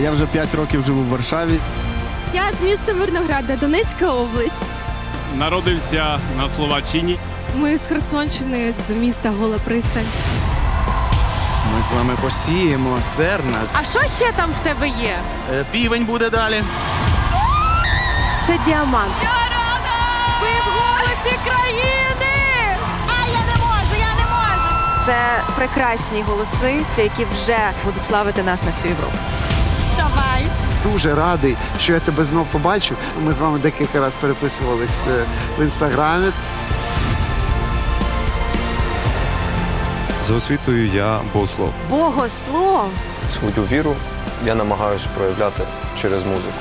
Я вже 5 років живу в Варшаві. Я з міста Мирнограда, Донецька область. Народився на Словаччині. Ми з Херсонщини, з міста Гола Пристань. Ми з вами посіємо зерна. А що ще там в тебе є? Е, Півень буде далі. Це діамант. Ви в голосі країни! А я не можу, я не можу. Це прекрасні голоси, які вже будуть славити нас на всю Європу. Давай. дуже радий, що я тебе знов побачу. Ми з вами декілька разів переписувались е, в інстаграмі. За освітою я богослов. Богослов! Свою віру я намагаюся проявляти через музику.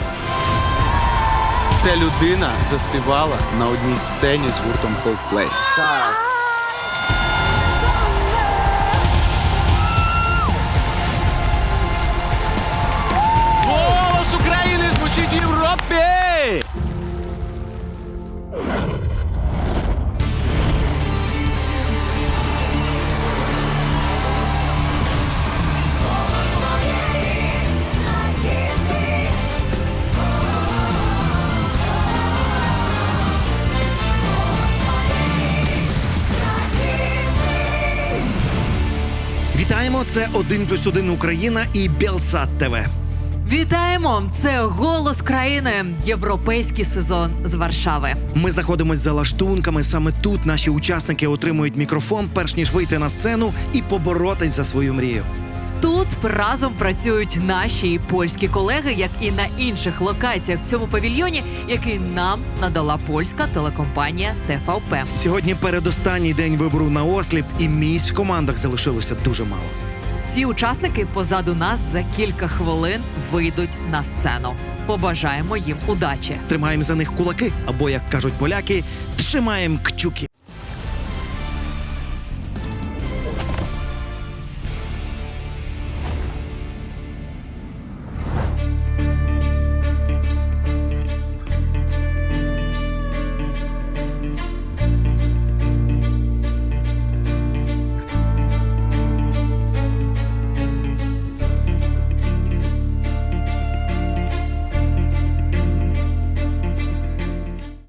Ця людина заспівала на одній сцені з гуртом Coldplay. Так. Вітаємо! Це 1 плюс 1 Україна і Белсат ТВ. Вітаємо! Це голос країни. Європейський сезон з Варшави. Ми знаходимося за лаштунками. Саме тут наші учасники отримують мікрофон, перш ніж вийти на сцену і поборотись за свою мрію. Тут разом працюють наші і польські колеги, як і на інших локаціях в цьому павільйоні, який нам надала польська телекомпанія ТВП. Сьогодні передостанній день вибору на осліп, і місць в командах залишилося дуже мало. Ці учасники позаду нас за кілька хвилин вийдуть на сцену. Побажаємо їм удачі. Тримаємо за них кулаки, або як кажуть поляки, тримаємо кчуки.